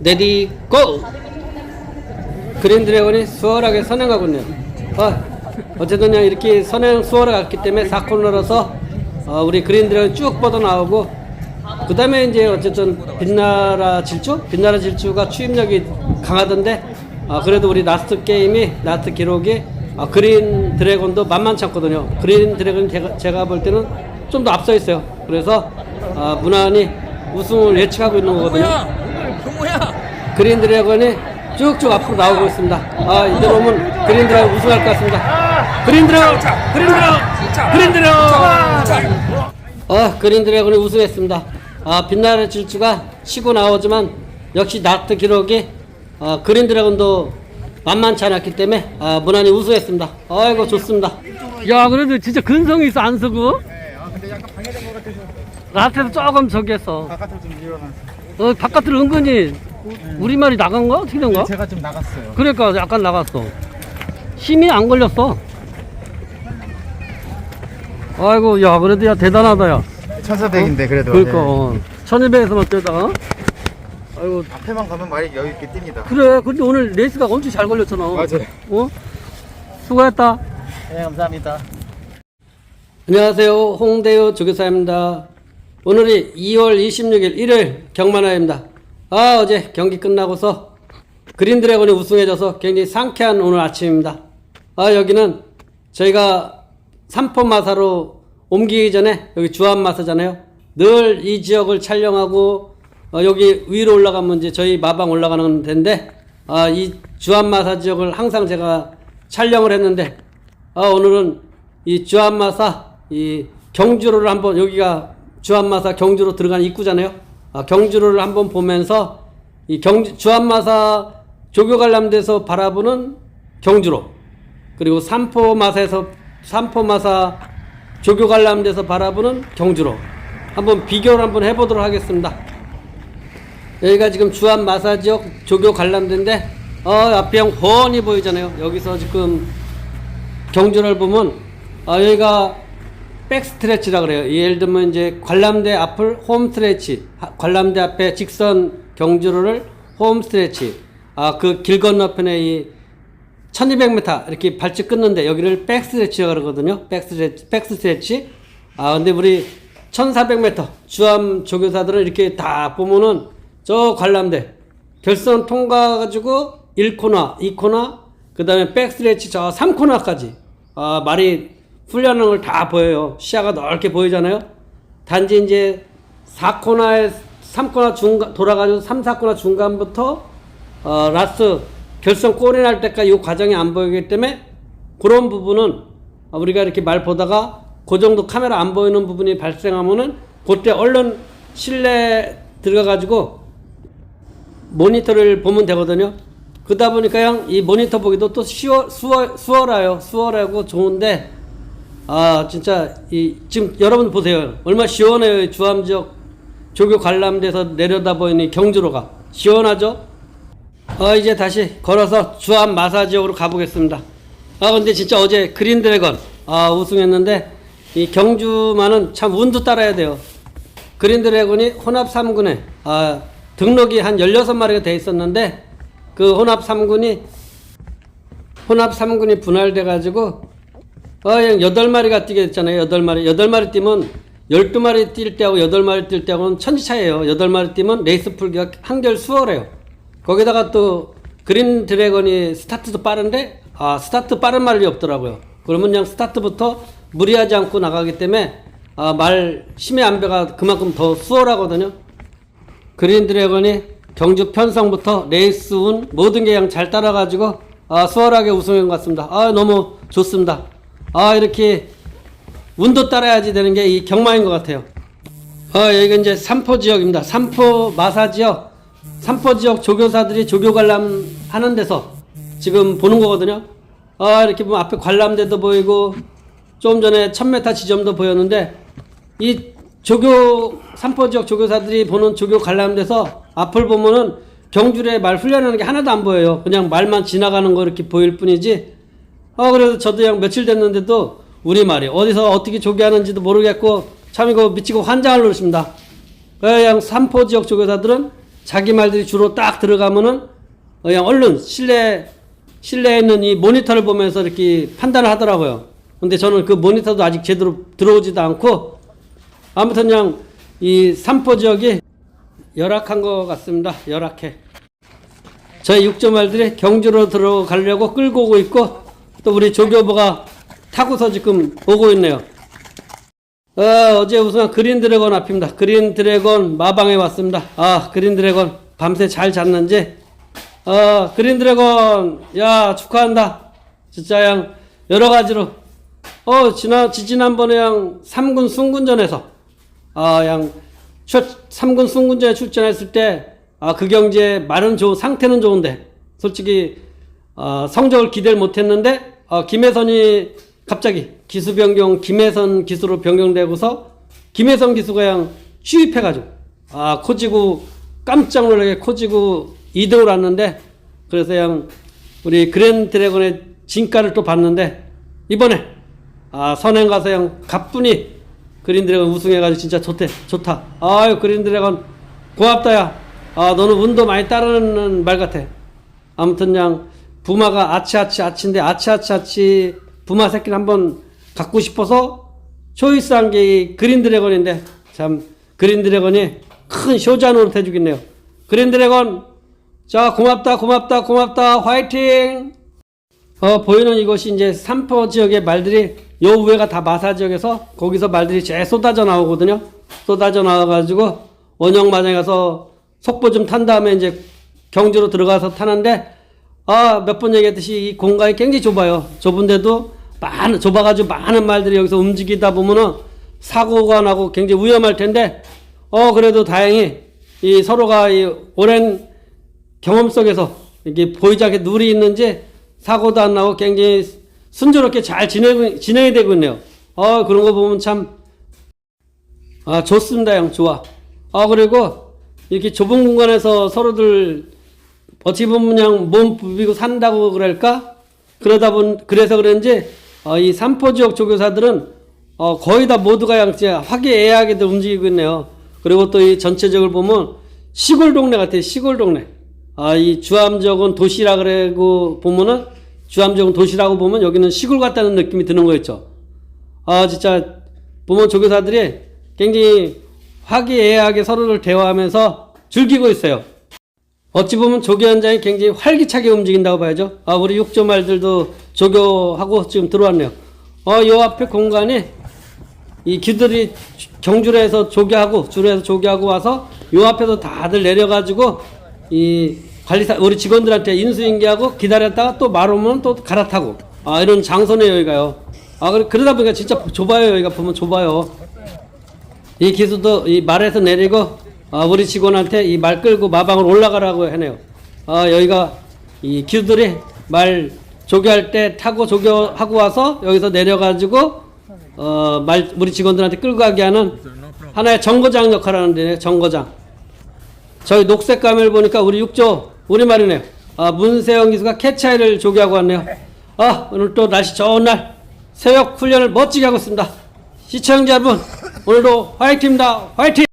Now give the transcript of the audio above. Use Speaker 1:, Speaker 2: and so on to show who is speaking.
Speaker 1: 레디 고! 그린 드래곤이 수월하게 선행하군요. 어, 어쨌든 이렇게 선행 수월하게 갔기 때문에 4코너라서 어, 우리 그린 드래곤 쭉 뻗어 나오고 그 다음에 이제 어쨌든 빛나라 질주? 빛나라 질주가 추임력이 강하던데 아, 그래도 우리 라스트 게임이 라스트 기록이 아, 그린 드래곤도 만만치 않거든요. 그린 드래곤 제가, 제가 볼 때는 좀 더 앞서 있어요. 그래서 아, 무난히 우승을 예측하고 있는 거거든요.
Speaker 2: 동호야
Speaker 1: 그린 드래곤이 쭉쭉 앞으로 나오고 있습니다. 아, 이대로 오면 그린 드래곤 우승할 것 같습니다. 그린 드래곤! 그린 드래곤! 그린 드래곤! 어, 그린 드래곤이 우승했습니다. 아, 빛나는 질주가 치고 나오지만 역시 나트 기록이 아, 그린 드래곤도 만만치 않았기 때문에 아, 무난히 우승했습니다. 아이고 좋습니다. 야, 그래도 진짜 근성이 있어 안 쓰고.
Speaker 3: 네, 아 근데 약간 방해된 것 같아서
Speaker 1: 라트에서 조금 저기 했어.
Speaker 3: 바깥으로 좀 밀어놨어요.
Speaker 1: 어, 바깥으로 은근히 우리말이 나간 거야? 어떻게 된 거야?
Speaker 3: 제가 좀 나갔어요.
Speaker 1: 그러니까 약간 나갔어. 힘이 안 걸렸어. 아이고, 야, 그래도 야, 대단하다, 야.
Speaker 3: 천사백인데 그래도.
Speaker 1: 그러니까,
Speaker 3: 네.
Speaker 1: 어. 1200에서만 뛰다가. 아이고,
Speaker 3: 앞에만 가면 말이 여유 있게 뜁니다.
Speaker 1: 그래. 근데 오늘 레이스가 엄청 잘 걸렸잖아.
Speaker 3: 맞아요.
Speaker 1: 어? 수고했다.
Speaker 3: 네 감사합니다.
Speaker 1: 안녕하세요. 홍대우 조교사입니다. 오늘이 2월 26일 일요일 경만화입니다. 아, 어제 경기 끝나고서 그린 드래곤이 우승해져서 굉장히 상쾌한 오늘 아침입니다. 아, 여기는 저희가 삼포마사로 옮기기 전에 여기 주안마사잖아요. 늘 이 지역을 촬영하고 어, 여기 위로 올라가면 이제 저희 마방 올라가는 데인데 아, 이 주안마사 지역을 항상 제가 촬영을 했는데 아, 오늘은 이 주안마사 이 경주로를 한번 여기가 주안마사 경주로 들어가는 입구잖아요. 아, 경주로를 한번 보면서 이 경주 주안마사 조교관람대에서 바라보는 경주로 그리고 삼포마사에서 삼포마사 조교관람대에서 바라보는 경주로 한번 비교를 한번 해보도록 하겠습니다. 여기가 지금 주안 마사 지역 조교 관람대인데 어 앞에 형 훤히 보이잖아요. 여기서 지금 경주를 보면 아 여기가 백 스트레치라 그래요. 예를 들면 이제 관람대 앞을 홈 스트레치, 하- 관람대 앞에 직선 경주로를 홈 스트레치. 아 그 길 건너편에 이 1200m 이렇게 발ጭ 끊는데 여기를 백 스트레치라 그러거든요. 백 스트레치, 백 스트레치. 아 근데 우리 1400m 주암 조교사들은 이렇게 다 보면은 저 관람대 결선 통과 가지고 1코너, 2코너, 그 다음에 백 스트레치 저 3코너까지 아 말이 훈련하는 걸 다 보여요. 시야가 넓게 보이잖아요. 단지 이제 4코너에 3코너 중간 돌아가지고 3, 4코너 중간부터 어, 라스 결선 골이 날 때까지 이 과정이 안 보이기 때문에 그런 부분은 어, 우리가 이렇게 말 보다가 그 정도 카메라 안 보이는 부분이 발생하면은 그때 얼른 실내 들어가가지고 모니터를 보면 되거든요. 그러다 보니까 이 모니터 보기도 또 쉬워, 수월, 수월해요. 수월하고 좋은데, 아, 진짜, 이, 지금 여러분 보세요. 얼마나 시원해요. 이 주암 지역 조교 관람대에서 내려다 보이는 이 경주로가. 시원하죠? 어, 이제 다시 걸어서 주암 마사 지역으로 가보겠습니다. 아, 근데 진짜 어제 그린 드래건, 아, 우승했는데, 이 경주만은 참 운도 따라야 돼요. 그린 드래곤이 혼합 3군에, 아, 등록이 한 16마리가 돼 있었는데, 그 혼합 3군이, 혼합 3군이 분할돼 가지고, 어, 그냥 8마리가 뛰게 됐잖아요. 8마리. 8마리 뛰면 12마리 뛸 때하고 8마리 뛸 때하고는 천지 차이에요. 8마리 뛰면 레이스 풀기가 한결 수월해요. 거기다가 또 그린 드래곤이 스타트도 빠른데 아 스타트 빠른 말이 없더라고요. 그러면 그냥 스타트부터 무리하지 않고 나가기 때문에 아, 말 심의 안배가 그만큼 더 수월하거든요. 그린 드래곤이 경주 편성부터 레이스 운 모든 게 그냥 잘 따라가지고 아, 수월하게 우승한 것 같습니다. 아 너무 좋습니다. 아 이렇게 운도 따라야지 되는 게 이 경마인 것 같아요. 아 여기가 이제 삼포 지역입니다. 삼포 마사 지역 삼포 지역 조교사들이 조교 관람 하는 데서 지금 보는 거거든요. 아, 이렇게 보면 앞에 관람대도 보이고 좀 전에 1000m 지점도 보였는데 이 조교 삼포 지역 조교사들이 보는 조교 관람대서 앞을 보면은 경주에 말 훈련하는 게 하나도 안 보여요. 그냥 말만 지나가는 거 이렇게 보일 뿐이지. 아, 그래서 저도 그냥 며칠 됐는데도 우리말이 어디서 어떻게 조교하는지도 모르겠고 참 이거 미치고 환장할 노릇입니다. 그냥 삼포 지역 조교사들은 자기 말들이 주로 딱 들어가면은 그냥 얼른 실내 실내에 있는 이 모니터를 보면서 이렇게 판단을 하더라고요. 근데 저는 그 모니터도 아직 제대로 들어오지도 않고 아무튼 그냥 이 삼포 지역이 열악한 것 같습니다. 열악해. 저희 육조말들이 경주로 들어가려고 끌고 오고 있고 또 우리 조교부가 타고서 지금 오고 있네요. 어, 어제 우승한 그린 드래곤 앞입니다. 그린 드래곤 마방에 왔습니다. 아, 그린 드래곤 밤새 잘 잤는지. 어, 그린 드래곤, 야, 축하한다. 진짜 양, 여러 가지로. 어, 지난, 지지난번에 양 3군 승군전에서, 아, 양, 출, 3군 승군전에 출전했을 때, 아, 그 경기에 말은 좋은, 상태는 좋은데, 솔직히, 아, 성적을 기대를 못 했는데, 아, 김혜선이 갑자기 기수 변경, 김혜선 기수로 변경되고서, 김혜선 기수가 그냥 취입해가지고, 아, 코지구, 깜짝 놀라게 코지구 2등을 왔는데, 그래서 그냥 우리 그랜 드래곤의 진가를 또 봤는데, 이번에, 아, 선행 가서 그냥 가뿐히 그린 드래곤 우승해가지고 진짜 좋대, 좋다. 아유, 그린 드래곤 고맙다, 야. 아, 너는 운도 많이 따르는 말 같아. 아무튼 그냥 부마가 아치아치 아치인데 아치아치 아치 부마 새끼를 한번 갖고 싶어서 초이스한 게이 그린 드래곤인데 참 그린 드래곤이 큰 효자 노릇 해주겠네요. 그린 드래곤 자 고맙다 고맙다 고맙다 화이팅! 어, 보이는 이곳이 이제 삼포 지역의 말들이 요 위에가 다 마사 지역에서 거기서 말들이 제 쏟아져 나오거든요. 쏟아져 나와가지고 원형 마장에 가서 속보 좀 탄 다음에 이제 경주로 들어가서 타는데 아, 몇 번 얘기했듯이 이 공간이 굉장히 좁아요. 좁은데도 많은, 좁아가지고 많은 말들이 여기서 움직이다 보면은 사고가 나고 굉장히 위험할 텐데 어, 그래도 다행히 이 서로가 이 오랜 경험 속에서 이게 보이자게 누리 있는지 사고도 안 나고 굉장히 순조롭게 잘 진행, 진행이 되고 있네요. 어, 그런 거 보면 참, 아, 좋습니다, 형. 좋아. 아, 그리고 이렇게 좁은 공간에서 서로들 어떻게 보면 그냥 몸 부비고 산다고 그럴까? 그러다 본, 그래서 그런지, 어, 이 삼포 지역 조교사들은, 어, 거의 다 모두가 그냥 진짜 화기애애하게들 움직이고 있네요. 그리고 또 이 전체적으로 보면 시골 동네 같아요. 시골 동네. 아, 이 주암적은 도시라 그러고 보면은, 주암적은 도시라고 보면 여기는 시골 같다는 느낌이 드는 거 있죠. 아, 진짜, 보면 조교사들이 굉장히 화기애애하게 서로를 대화하면서 즐기고 있어요. 어찌 보면 조교 현장이 굉장히 활기차게 움직인다고 봐야죠. 아, 우리 육조 말들도 조교하고 지금 들어왔네요. 어, 요 앞에 공간이 이 기들이 경주로 해서 조교하고, 주로 해서 조교하고 와서 요 앞에서 다들 내려가지고 이 관리사, 우리 직원들한테 인수인계하고 기다렸다가 또 말 오면 또 갈아타고. 아, 이런 장소네, 여기가요. 아, 그러다 보니까 진짜 좁아요, 여기가 보면 좁아요. 이 기수도 이 말에서 내리고 아, 우리 직원한테 이 말 끌고 마방을 올라가라고 해네요. 아, 여기가 이 기수들이 말 조교할 때 타고 조교하고 와서 여기서 내려가지고 어, 말 우리 직원들한테 끌고 가게 하는 하나의 정거장 역할을 하는데 정거장. 저희 녹색 가면을 보니까 우리 육조 우리 말이네요. 아, 문세영 기수가 캐차이를 조교하고 왔네요. 아, 오늘 또 날씨 좋은 날 새벽 훈련을 멋지게 하고 있습니다. 시청자 여러분, 오늘도 화이팅입니다. 화이팅!